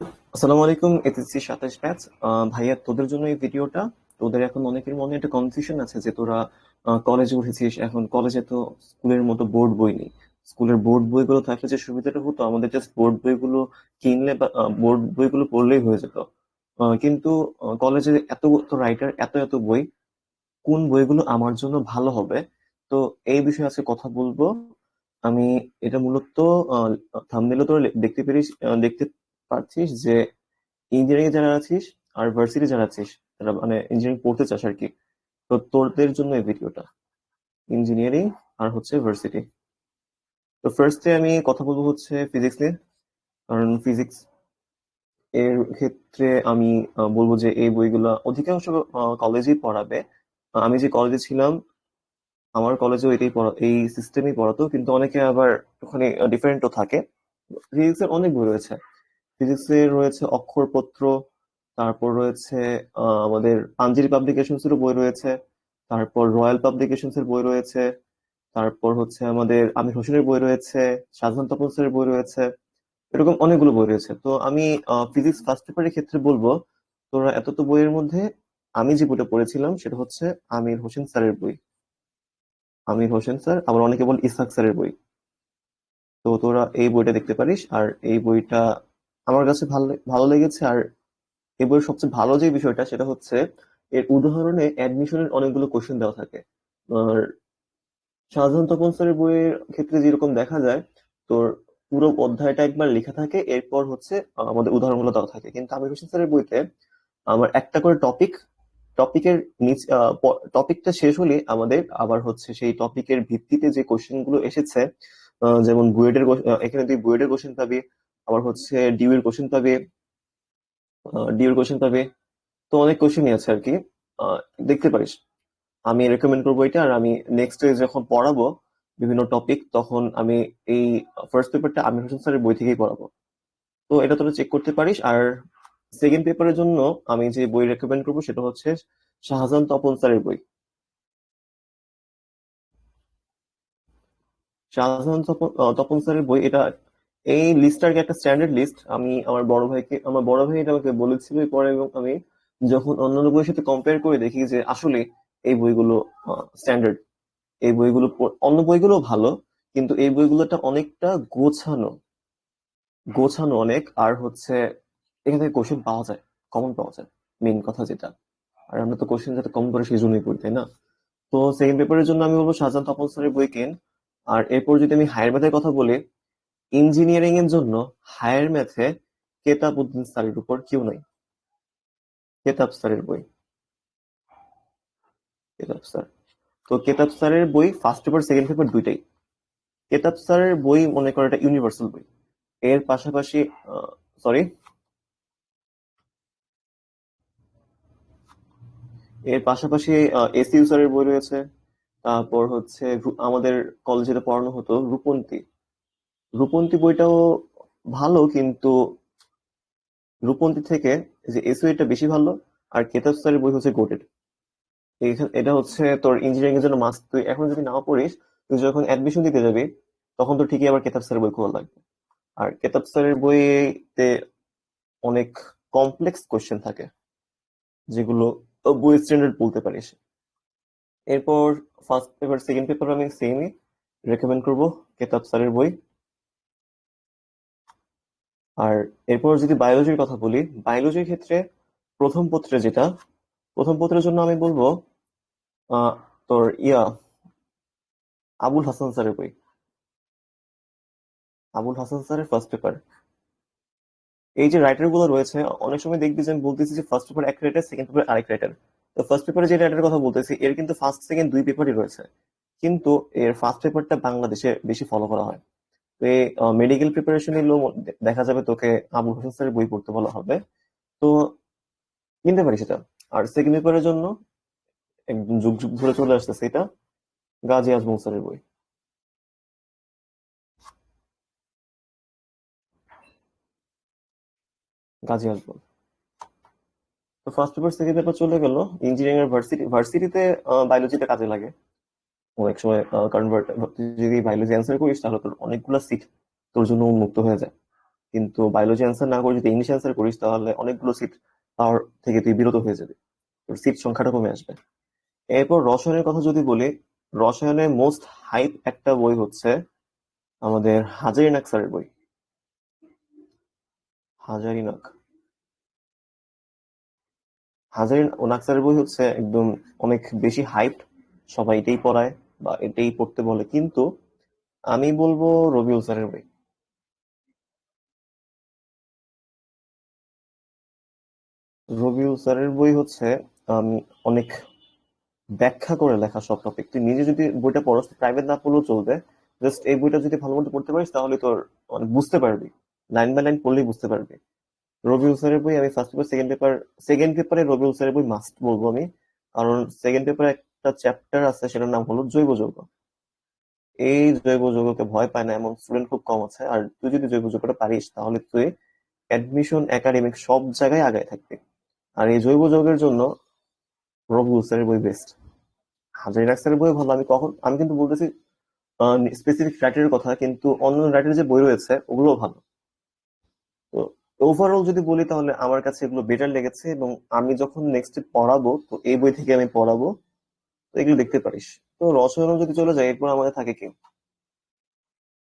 আসসালামু আলাইকুম এসএসসি সাতাশ ব্যাচ। ভাইয়া, তোদের জন্য এই ভিডিওটা, তোদের এখন অনেকের মনে একটা কনফিউশন আছে যে তোরা কলেজে উঠেছিস, এখন কলেজে তো স্কুলের মতো বোর্ড বই নেই। স্কুলের বোর্ড বইগুলো থাকলে যে সুবিধাটা হতো, আমাদের জাস্ট বোর্ড বইগুলো কিনলে বা বোর্ড বইগুলো পড়লেই হয়ে যেত। কিন্তু কলেজে এত তো রাইটার এত এত বই, কোন বইগুলো আমার জন্য ভালো হবে? তো এই বিষয়ে আজকে কথা বলব। আমি এটা মূলত থাম্বনেলে তোরা দেখতে পেরিস দেখতে পাচ্ছিস যে ইঞ্জিনিয়ারিং যারা আছিস আর ভার্সিটি যারা আছিস তারা মানে ইঞ্জিনিয়ারিং পড়তে চাস আর কি। তো তোদের জন্য এই ভিডিওটা ইঞ্জিনিয়ারিং আর হচ্ছে ভার্সিটি তো ফার্স্টে আমি কথা বলব হচ্ছে ফিজিক্স নিয়ে। কারণ ফিজিক্স এর ক্ষেত্রে আমি বলব যে এই বইগুলো অধিকাংশ কলেজেই পড়াবে। আমি যে কলেজে ছিলাম, আমার কলেজেও এটাই এই সিস্টেমই পড়াতো। কিন্তু অনেকে আবার ওখানে ডিফারেন্টও থাকে। ফিজিক্সের অনেক বই রয়েছে। ফিজিক্স এর রয়েছে অক্ষরপত্র, তারপর রয়েছে আমাদের পাঞ্জেরি পাবলিকেশনস এর বই রয়েছে, তারপর রয়্যাল পাবলিকেশনস এর বই রয়েছে, তারপর হচ্ছে আমাদের আমির হোসেনের বই রয়েছে তপন স্যারের বই রয়েছে, এরকম অনেকগুলো বই রয়েছে। তো আমি ফিজিক্স ফার্স্ট পেপারের ক্ষেত্রে বলব তোরা এত তো বইয়ের মধ্যে আমি যে বইটা পড়েছিলাম সেটা হচ্ছে আমির হোসেন স্যারের বই। আমির হোসেন স্যার, আবার অনেকে বল ইসহাক স্যারের বই। তো তোরা এই বইটা দেখতে পারিস, আর এই বইটা আমার কাছে ভালো লেগেছে আর এই বইয়ের সবচেয়ে ভালো যে বিষয়টা সেটা হচ্ছে এর উদাহরণে অ্যাডমিশনের অনেকগুলো কোশ্চেন দেওয়া থাকে। আর শাহজাহান তপন স্যারের বইয়ের ক্ষেত্রে যেরকম দেখা যায়, তোর পুরো অধ্যায়টা একবার লেখা থাকে, এরপর হচ্ছে আমাদের উদাহরণগুলো দেওয়া থাকে। কিন্তু আমির হোসেন স্যারের বইতে আমার একটা করে টপিক টপিকের নিচ টপিকটা শেষ হলে আমাদের আবার হচ্ছে সেই টপিকের ভিত্তিতে যে কোশ্চেনগুলো এসেছে যেমন বুয়েটের এখানে তুই বুয়েটের কোশ্চেন পাবি আবার হচ্ছে ডিউ এর কোশ্চেন পাবি ডিউ এর কোশ্চেন পাবি। তো অনেক কোশ্চেনই আছে আর কি। দেখতে পারিস। আমি রেকমেন্ড করব এটা আর আমি নেক্সট ডে যখন পড়াবো বিভিন্ন টপিক তখন আমি এই ফার্স্ট পেপারটা আমির হোসেন স্যারের বই থেকেই পড়াবো। তো এটা তোরা চেক করতে পারিস। আর সেকেন্ড পেপারের জন্য আমি যে বই রেকমেন্ড করব সেটা হচ্ছে শাহজাহান তপন স্যারের বই। শাহজাহান তপন স্যারের বই এটা এই লিস্টটার একটা স্ট্যান্ডার্ড লিস্ট আমি আমার বড় ভাইকে, আমার বড় ভাই এটা আমাকে বলেছিল পরে এবং আমি যখন অন্যান্য বইয়ের সাথে কম্পেয়ার করে দেখি যে আসলে এই বইগুলো স্ট্যান্ডার্ড এই বইগুলো অন্য বইগুলো ভালো, কিন্তু এই বইগুলোটা অনেকটা গোছানো গোছানো অনেক, আর হচ্ছে এখান থেকে কোশ্চেন পাওয়া যায় কমন পাওয়া যায় মেন কথা যেটা। আর আমরা তো কোশ্চেন যাতে কম করে সেই জন্যই পড়ি, তাই না? তো সেকেন্ড পেপারের জন্য আমি বলব শাহজাহান তপন স্যারের বই কেন? আর এরপর যদি আমি হায়ার কথা বলি ইঞ্জিনিয়ারিং এর জন্য হায়ার ম্যাথে কেতাব উদ্দিন স্যারের উপর কেউ নাই। কেতাব স্যারের বই। কেতাব স্যার। তো কেতাব স্যারের বই ফার্স্ট পেপার সেকেন্ড পেপার দুইটাই। কেতাব স্যারের বই মনে করো এটা ইউনিভার্সাল বই। এর পাশাপাশি সরি এর পাশাপাশি এসইউ স্যারের বই রয়েছে। তারপর হচ্ছে আমাদের কলেজে পড়ানো হতো রূপন্তী। রূপন্তী বইটাও ভালো, কিন্তু রূপন্তী থেকে যে এসইউ এটা বেশি ভালো, আর কেতাব স্যারের বই হচ্ছে গোটেড এটা হচ্ছে তোর ইঞ্জিনিয়ারিং এর জন্য মাস্ট তুই এখন যদি নাও পড়িস, তুই যখন অ্যাডমিশন দিতে যাবি, তখন তো ঠিকই আবার কেতাব স্যারের বই খোলা লাগবে। আর কেতাব স্যারের বইতে অনেক কমপ্লেক্স কোয়েশ্চেন থাকে, যেগুলো বই স্ট্যান্ডার্ড বলতে পারিস। এরপর ফার্স্ট পেপার সেকেন্ড পেপার আমি সেমই রেকমেন্ড করব কেতাব স্যারের বই। আর এরপর যদি বায়োলজির কথা বলি বায়োলজির ক্ষেত্রে প্রথম পত্রে যেটা, প্রথম পত্রের জন্য আমি বলব তোর ইয়া, আবুল হাসান স্যারের বই। আবুল হাসান স্যারের ফার্স্ট পেপার এই যে রাইটারগুলো রয়েছে, অনেক সময় দেখবি যে আমি বলতেছি যে ফার্স্ট পেপার এক রাইটার সেকেন্ড পেপার আরেক রাইটার তো ফার্স্ট পেপারে যে রাইটারের কথা বলতেছি, এর কিন্তু ফার্স্ট সেকেন্ড দুই পেপারই রয়েছে। কিন্তু এর ফার্স্ট পেপারটা বাংলাদেশে বেশি ফলো করা হয়। মেডিকেল প্রিপারেশন দেখা যাবে তোকে আবুল হোসেন স্যারের বই পড়তে বলা হবে। তো, কিনতে পারিস সেটা আর সেকেন্ড পেপারের জন্য একদম যুগ যুগ ধরে চলে এটা, গাজী আজমল স্যারের বই। গাজী আজমল। তো ফার্স্ট পেপার সেকেন্ড পেপার চলে গেল। ইঞ্জিনিয়ারিং এর ভার্সিটি ভার্সিটিতে বায়োলজিতে কাজে লাগে। অনেক সময় কারণ যদি বায়োলজি অ্যান্সার করিস, তাহলে তোর অনেকগুলো সিট তোর জন্য উন্মুক্ত হয়ে যায়। কিন্তু বায়োলজি অ্যান্সার না করে যদি ইংলিশ অ্যান্সার করিস, তাহলে অনেকগুলো সিট পাওয়ার থেকে তুই বিরত হয়ে যাবি। তোর সিট সংখ্যাটা কমে আসবে। এরপর রসায়নের কথা যদি বলি রসায়নের মোস্ট হাইপ একটা বই হচ্ছে আমাদের হাজারিনাক স্যারের বই। হাজারিনাক। হাজারিন, ওনাক স্যারের বই হচ্ছে একদম অনেক বেশি হাইপ সবাই এটাই পড়ায়। বা এটাই পড়তে বলে। কিন্তু আমি বলব রবিউল স্যারের বই। রবিউল স্যারের বই হচ্ছে অনেক ব্যাখ্যা করে লেখা সব টপিক তুই নিজে যদি বইটা পড়স প্রাইভেট না পড়লেও চলবে। জাস্ট এই বইটা যদি ভালো মতো পড়তে পারিস, তাহলে তোর অনেক বুঝতে পারবি। লাইন বাই লাইন পড়লেই বুঝতে পারবি। রবিউল স্যারের বই আমি first paper second paper second পেপারে রবিউল স্যারের বই মাস্ট বলব আমি। কারণ সেকেন্ড পেপারে একটা চ্যাপ্টার আছে, সেটার নাম হলো জৈব যৌগ। এই জৈব যৌগকে ভয় পায় না, এমন স্টুডেন্ট খুব কম আছে। আর তুই যদি জৈব যৌগটা পারিস, তাহলে তুই অ্যাডমিশন একাডেমিক সব জায়গায় আগায় থাকবি। আর এই জৈব যৌগের জন্য স্যারের বই বেস্ট হাজারি স্যারের বই ভালো, আমি কখন, আমি কিন্তু বলতেছি স্পেসিফিক রাইটারের কথা, কিন্তু অন্য রাইটারের যে বই রয়েছে ওগুলো ভালো। তো ওভারঅল যদি বলি, তাহলে আমার কাছে এগুলো বেটার লেগেছে এবং আমি যখন নেক্সট পড়াবো, তো এই বই থেকে আমি পড়াবো। এগুলো দেখতে পারিস। তো রসায়নও যদি চলে যায়, এরপর আমাদের থাকে কি?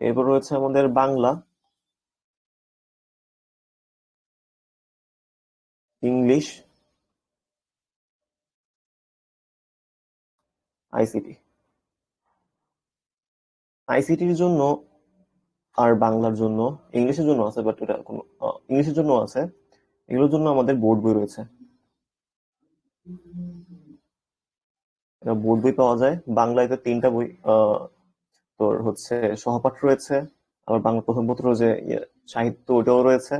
এরপর রয়েছে আমাদের বাংলা। ইংলিশ। আইসিটি। আইসিটির জন্য আর বাংলার জন্য, ইংলিশের জন্য আছে বাট এটা কোনো ইংলিশের জন্য আছে। এগুলোর জন্য আমাদের বোর্ড বই রয়েছে। বোর্ড বই পাওয়া যায়। বাংলায় তো তিনটা বই তোর হচ্ছে সহপাঠ রয়েছে। আবার বাংলা প্রথম পত্র যে ইয়ে, সাহিত্য ওটাও রয়েছে।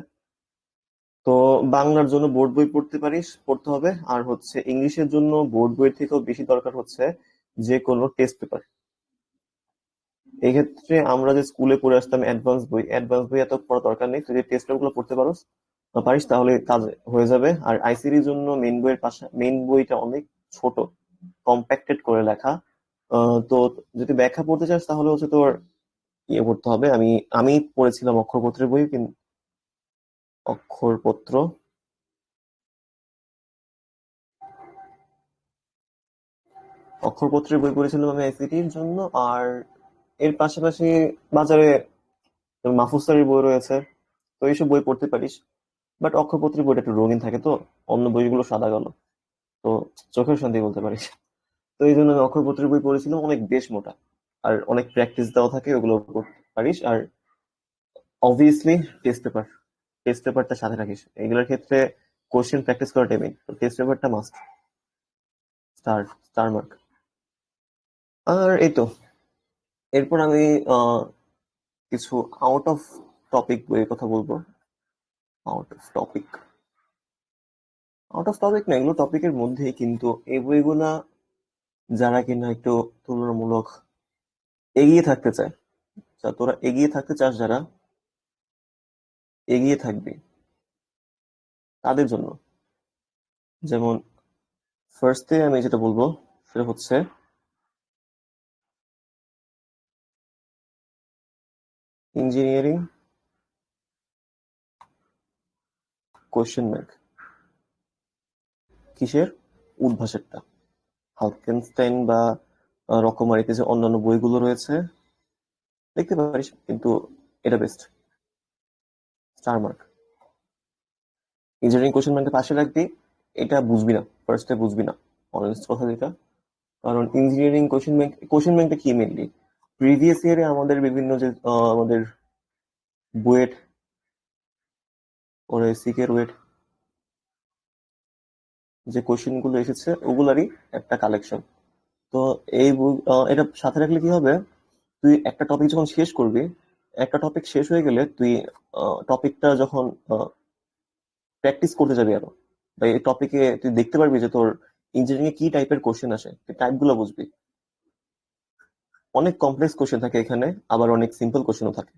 তো বাংলার জন্য বোর্ড বই পড়তে পারিস পড়তে হবে। আর হচ্ছে ইংলিশের জন্য বোর্ড বইয়ের থেকেও বেশি দরকার হচ্ছে যে কোনো টেস্ট পেপার। এক্ষেত্রে আমরা যে স্কুলে পড়ে আসতাম অ্যাডভান্স বই অ্যাডভান্স বই এত পড়া দরকার নেই। তুই যে টেস্ট পেপারগুলো পড়তে পারোস পারিস তাহলে কাজ হয়ে যাবে। আর আইসিটির জন্য মেন বইয়ের পাশে মেন বইটা অনেক ছোট। কম্প্যাক্টেড করে লেখা। তো যদি ব্যাখ্যা পড়তে চাস, তাহলে হচ্ছে তোর ইয়ে করতে হবে। আমি আমি পড়েছিলাম অক্ষরপত্রের বই কিন্তু অক্ষরপত্র। অক্ষরপত্রের বই পড়েছিলাম আমি আইসিটির জন্য, আর এর পাশাপাশি বাজারে মাহফুজ বই রয়েছে, তো এইসব বই পড়তে পারিস। বাট অক্ষরপত্রের বইটা একটু রঙিন থাকে তো, অন্য বইগুলো সাদা কালো। তো চোখের শান্তি বলতে পারিস তো এই জন্য আমি অক্ষরপত্রের বই পড়েছিলাম, অনেক বেশ মোটা। আর অনেক প্র্যাকটিস দেওয়া থাকে, ওগুলো পড়তে পারিস। আর অবভিয়াসলি টেস্ট পেপার টেস্ট পেপারটা সাথে রাখিস। এগুলোর ক্ষেত্রে কোশ্চেন প্র্যাকটিস করাটাই মেইন তো টেস্ট পেপারটা মাস্ট স্টার স্টার মার্ক আর এই তো। এরপর আমি কিছু আউট অফ টপিক বইয়ের কথা বলব। Out of topic out of topic না, এগুলো টপিকের মধ্যেই, কিন্তু এই বইগুলা যারা কিনা একটু তুলনামূলক এগিয়ে থাকতে চায় যা তোরা এগিয়ে থাকতে চাস যারা, এগিয়ে থাকবি তাদের জন্য। যেমন ফার্স্টে আমি যেটা বলব, সেটা হচ্ছে ইঞ্জিনিয়ারিং কোয়েশ্চেন ব্যাংক কিসের? উদ্ভাসেরটা। হালকেনস্টাইন বা রকমারিতে যে অন্যান্য বইগুলো রয়েছে, দেখতে পারিস, কিন্তু এটা best star mark engineering question ব্যাংকের পাশে রাখবি, এটা বুঝবি না ফার্স্টে বুঝবি না অনেস্ট কথা যেটা। কারণ ইঞ্জিনিয়ারিং কোয়েশ্চেন ব্যাংক কোয়েশ্চেন ব্যাংকটা কি মেনলি প্রিভিয়াস ইয়ারে আমাদের বিভিন্ন যে আমাদের বুয়েট ওর সিকের ওয়েট যে কোশ্চেনগুলো এসেছে, ওগুলারই একটা কালেকশন তো এই এটা সাথে রাখলে কি হবে? তুই একটা টপিক যখন শেষ করবি, একটা টপিক শেষ হয়ে গেলে তুই টপিকটা যখন প্র্যাকটিস করতে যাবি আরও, বা এই টপিকে তুই দেখতে পারবি যে তোর ইঞ্জিনিয়ারিং এ কি টাইপের কোশ্চেন আসে, তুই টাইপগুলো বুঝবি। অনেক কমপ্লেক্স কোশ্চেন থাকে এখানে, আবার অনেক সিম্পল কোশ্চেনও থাকে।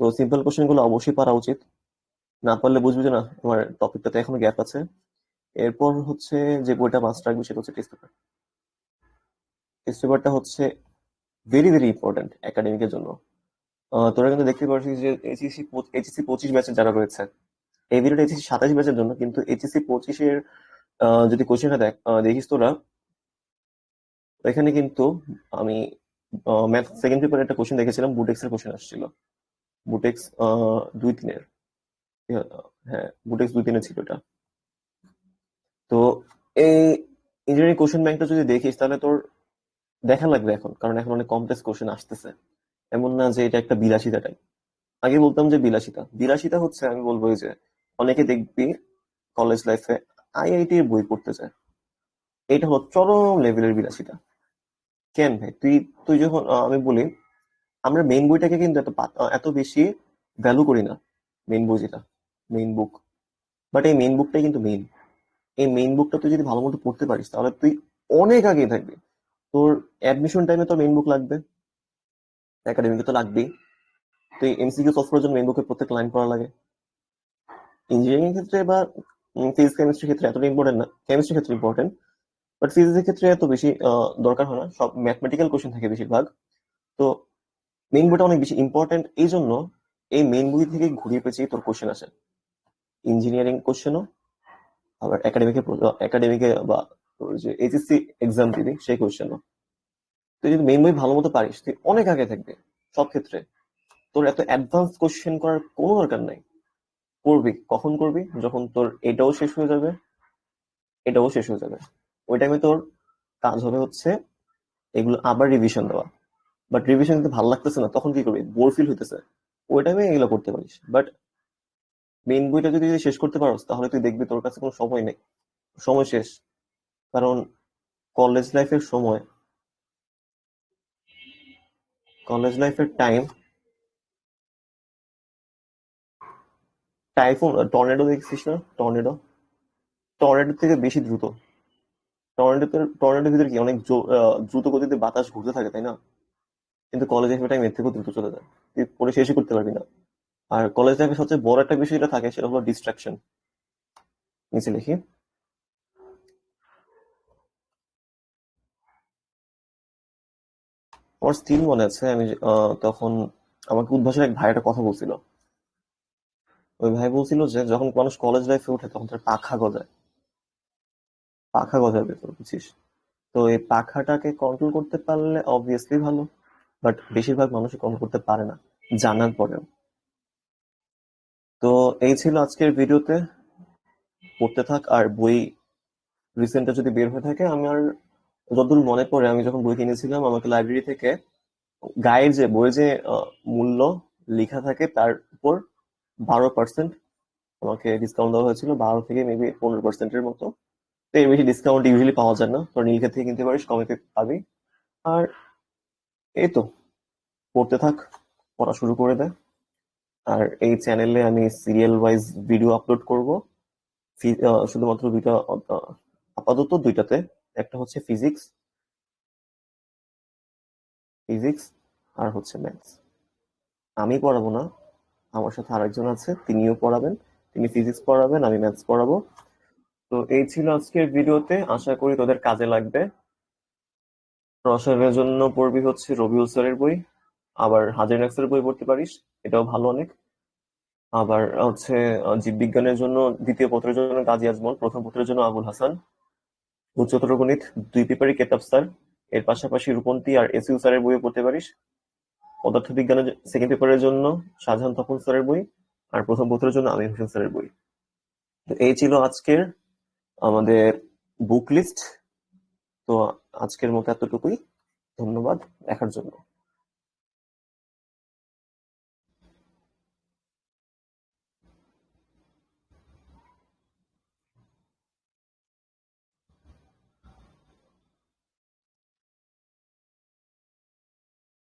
তো সিম্পল কোশ্চেনগুলো অবশ্যই পারা উচিত। না পারলে বুঝবি যে না তোমার টপিকটাতে এখনও গ্যাপ আছে। এরপর হচ্ছে যে বইটা মাস্ট রাখবি, সেটা হচ্ছে টেস্ট পেপার টেস্ট পেপারটা হচ্ছে ভেরি ভেরি ইম্পর্টেন্ট একাডেমিকের জন্য। তোরা কিন্তু দেখতে পাচ্ছিস যে এইচএসসি এইচএসসি পঁচিশ ব্যাচের যারা রয়েছে, এই ভিডিওটা এইচএসসি সাতাশ ব্যাচের জন্য, কিন্তু এইচএসসি পঁচিশের যদি কোশ্চেনটা দেখ দেখিস তোরা, এখানে কিন্তু আমি ম্যাথ সেকেন্ড পেপারে একটা কোশ্চেন দেখেছিলাম বুটেক্স এর কোশ্চেন আসছিল। বুটেক্স দুই তিনের। হ্যাঁ বুটেক্স দুই তিনের ছিল এটা। তো এই ইঞ্জিনিয়ারিং কোশ্চেন ব্যাংকটা যদি দেখিস, তাহলে তোর দেখা লাগবে এখন, কারণ এখন অনেক কমপ্লেক্স কোশ্চেন আসতেছে। এমন না যে এটা একটা বিলাসিতা টাইপ আগে বলতাম যে বিলাসিতা। বিলাসিতা হচ্ছে, আমি বলব যে, অনেকে দেখবি কলেজ লাইফে আইআইটি এর বই পড়তে চায় এটা হলো চরম লেভেলের বিলাসিতা। কেন ভাই? তুই তুই যখন আমি বলি, আমরা মেইন বইটাকে কিন্তু এত এত বেশি ভ্যালু করি না মেইন বই যেটা মেইন বুক বাট এই মেইন বুকটাই কিন্তু মেইন এই মেইন বুকটা তুই যদি ভালো মতো পড়তে পারিস, তাহলে তুই অনেক আগে থাকবি। তোর অ্যাডমিশন টাইমে তোর মেইন বুক লাগবে। একাডেমিকে তো লাগবেই। তুই এমসিকিউ সলভ করার জন্য মেইন বুকের প্রত্যেক লাইন পড়া লাগে। ইঞ্জিনিয়ারিং ক্ষেত্রে বা ফিজিক্স কেমিস্ট্রির ক্ষেত্রে এতটা ইম্পর্টেন্ট না। কেমিস্ট্রির ক্ষেত্রে ইম্পর্টেন্ট বাট ফিজিক্সের ক্ষেত্রে এত বেশি দরকার হয় না। সব ম্যাথমেটিক্যাল কোশ্চেন থাকে বেশিরভাগ। তো মেইন বইটা অনেক বেশি ইম্পর্টেন্ট এই জন্য এই মেইন বই থেকে ঘুরিয়ে পেঁচিয়ে তোর কোশ্চেন আসে। ইঞ্জিনিয়ারিং কোশ্চেনও আবার একাডেমিকে একাডেমিকে বা তোর যে এইচএসসি এক্সাম দিবি, সেই কোশ্চেনও তুই যদি মেইন বই ভালো মতো পারিস, তুই অনেক আগে থাকবে, সব ক্ষেত্রে। তোর এত অ্যাডভান্স কোশ্চেন করার কোনো দরকার নাই। করবি, কখন করবি? যখন তোর এটাও শেষ হয়ে যাবে, এটাও শেষ হয়ে যাবে। ওই টাইমে তোর কাজ হবে হচ্ছে এগুলো আবার রিভিশন দেওয়া। বাট রিভিশন দিতে ভালো লাগতেছে না, তখন কি করবি? বোর ফিল হইতেছে। ওই টাইমে এগুলো করতে পারিস। বাট মেইন বইটা যদি শেষ করতে পারো তাহলে তুই দেখবি তোর কাছে কোনো সময় নেই। সময় শেষ। কারণ কলেজ লাইফের সময় কলেজ লাইফের টাইম টাইফুন টর্নেডো দেখছিস না? টর্নেডো টর্নেডো থেকে বেশি দ্রুত। টর্নেডোতে টর্নেডোর ভিতরে কি? অনেক দ্রুত গতিতে বাতাস ঘুরতে থাকে, তাই না? কিন্তু কলেজ লাইফের টাইম এর থেকেও দ্রুত চলে যায়। তুই পড়ে শেষই করতে পারবি না। আর কলেজ লাইফে সবচেয়ে বড় একটা বিষয় যেটা থাকে, সেটা হলো ডিস্ট্রাকশন নিচে লিখি। আমার স্টিল মনে আছে, আমি তখন আমাকে উদ্ভাসের এক ভাই একটা কথা বলছিল। ওই ভাই বলছিল যে, যখন মানুষ কলেজ লাইফে ওঠে তখন তার পাখা গজায়। পাখা গজাবে তোর বুঝছিস? তো এই পাখাটাকে কন্ট্রোল করতে পারলে অবভিয়াসলি ভালো বাট বেশিরভাগ মানুষই কন্ট্রোল করতে পারে না, জানার পরেও। তো এই ছিল আজকের ভিডিওতে। পড়তে থাক আর বই রিসেন্টে যদি বের হয়ে থাকে আমি আর যতদূর মনে পড়ে, আমি যখন বই কিনেছিলাম, আমাকে লাইব্রেরি থেকে গায়ের যে, বইয়ের যে মূল্য লেখা থাকে, তার উপর বারো পার্সেন্ট আমাকে ডিসকাউন্ট দেওয়া হয়েছিল। বারো থেকে মেবি পনেরো পার্সেন্টের মতো। তো এর বেশি ডিসকাউন্ট ইউজুয়ালি পাওয়া যায় না। তো নীলক্ষেত থেকে কিনতে পারিস কমে পাবি। আর এই তো, পড়তে থাক, পড়া শুরু করে দে। আর এই চ্যানেলে আমি সিরিয়াল ওয়াইজ ভিডিও আপলোড করব। শুধুমাত্র দুইটা, আপাতত দুইটাতে। একটা হচ্ছে ফিজিক্স ফিজিক্স আর হচ্ছে ম্যাথস আমি পড়াবো না, আমার সাথে আরেকজন আছে, তিনিও পড়াবেন। তিনি ফিজিক্স পড়াবেন, আমি ম্যাথস পড়াবো। তো এই ছিল আজকের ভিডিওতে। আশা করি তোদের কাজে লাগবে। রসায়নের জন্য পড়বি হচ্ছে রবিউল স্যারের বই। আবার হাজার এর বই পড়তে পারিস, এটাও ভালো অনেক। আবার হচ্ছে জীববিজ্ঞানের জন্য দ্বিতীয় পত্রের জন্য গাজী আজমল, প্রথম পত্রের জন্য আবুল হাসান, উচ্চতর গণিত, দুই পেপারই কেতাব স্যার। এর পাশাপাশি রূপন্তী আর এসইউ স্যারের বইও পড়তে পারিস। পদার্থবিজ্ঞানের সেকেন্ড পেপারের জন্য শাহজাহান তপন স্যারের বই আর প্রথম পত্রের জন্য আমির হোসেন স্যারের বই। তো এই ছিল আজকের আমাদের বুক লিস্ট তো আজকের মতো এতটুকুই। ধন্যবাদ দেখার জন্য।